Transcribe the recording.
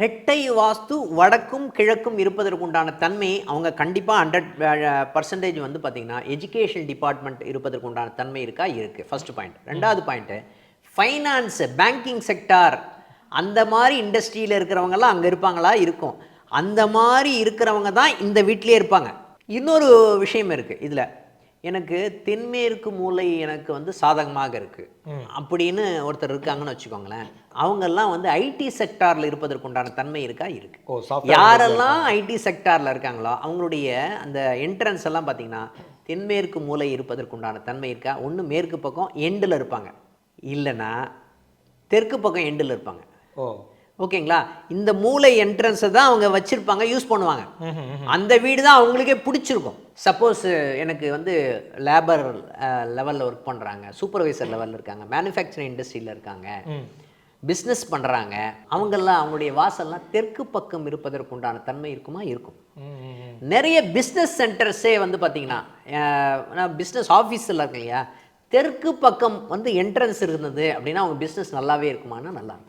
ரெட்டை வாஸ்து வடக்கும் கிழக்கும் இருப்பதற்குண்டான தன்மை அவங்க கண்டிப்பாக ஹண்ட்ரட் பர்சன்டேஜ் வந்து பார்த்திங்கன்னா எஜுகேஷன் டிபார்ட்மெண்ட் இருப்பதற்குண்டான தன்மை இருக்கா? இருக்குது ஃபர்ஸ்ட் பாயிண்ட் ரெண்டாவது பாயிண்ட்டு ஃபைனான்ஸ் பேங்கிங் செக்டார் அந்த மாதிரி இண்டஸ்ட்ரியில் இருக்கிறவங்கெல்லாம் அங்கே இருப்பாங்களா? இருக்கும். அந்த மாதிரி இருக்கிறவங்க தான் இந்த வீட்டிலே இருப்பாங்க. இன்னொரு விஷயம் இருக்குது இதில் எனக்கு தென்மேற்கு மூலை எனக்கு வந்து சாதகமாக இருக்குது அப்படின்னு ஒருத்தர் இருக்காங்கன்னு வச்சுக்கோங்களேன். அவங்கெல்லாம் வந்து ஐடி செக்டாரில் இருப்பதற்குண்டான தன்மை இருக்கா? இருக்கு. யாரெல்லாம் ஐடி செக்டாரில் இருக்காங்களோ அவங்களுடைய அந்த என்ட்ரன்ஸ் எல்லாம் பார்த்தீங்கன்னா தென்மேற்கு மூலை இருப்பதற்குண்டான தன்மை இருக்கா? ஒன்று மேற்கு பக்கம் எண்டில் இருப்பாங்க. இல்லைன்னா தெற்கு பக்கம் எண்டில் இருப்பாங்க. ஓ. ஓகேங்களா இந்த மூளை என்ட்ரன்ஸை தான் அவங்க வச்சுருப்பாங்க யூஸ் பண்ணுவாங்க. அந்த வீடு தான் அவங்களுக்கே பிடிச்சிருக்கும் சப்போஸ் எனக்கு வந்து லேபர் லெவலில் ஒர்க் பண்ணுறாங்க சூப்பர்வைசர் லெவலில் இருக்காங்க மேனுஃபேக்சரிங் இண்டஸ்ட்ரியில் இருக்காங்க. பிஸ்னஸ் பண்ணுறாங்க அவங்கெல்லாம் அவங்களுடைய வாசல்லாம் தெற்கு பக்கம் இருப்பதற்குண்டான தன்மை இருக்குமா இருக்கும். நிறைய பிஸ்னஸ் சென்டர்ஸே வந்து பார்த்தீங்கன்னா பிஸ்னஸ் ஆஃபீஸில் இருக்கு இல்லையா தெற்கு பக்கம் வந்து என்ட்ரன்ஸ் இருந்தது அப்படின்னா அவங்க பிஸ்னஸ் நல்லாவே இருக்குமானா நல்லா இருக்கும்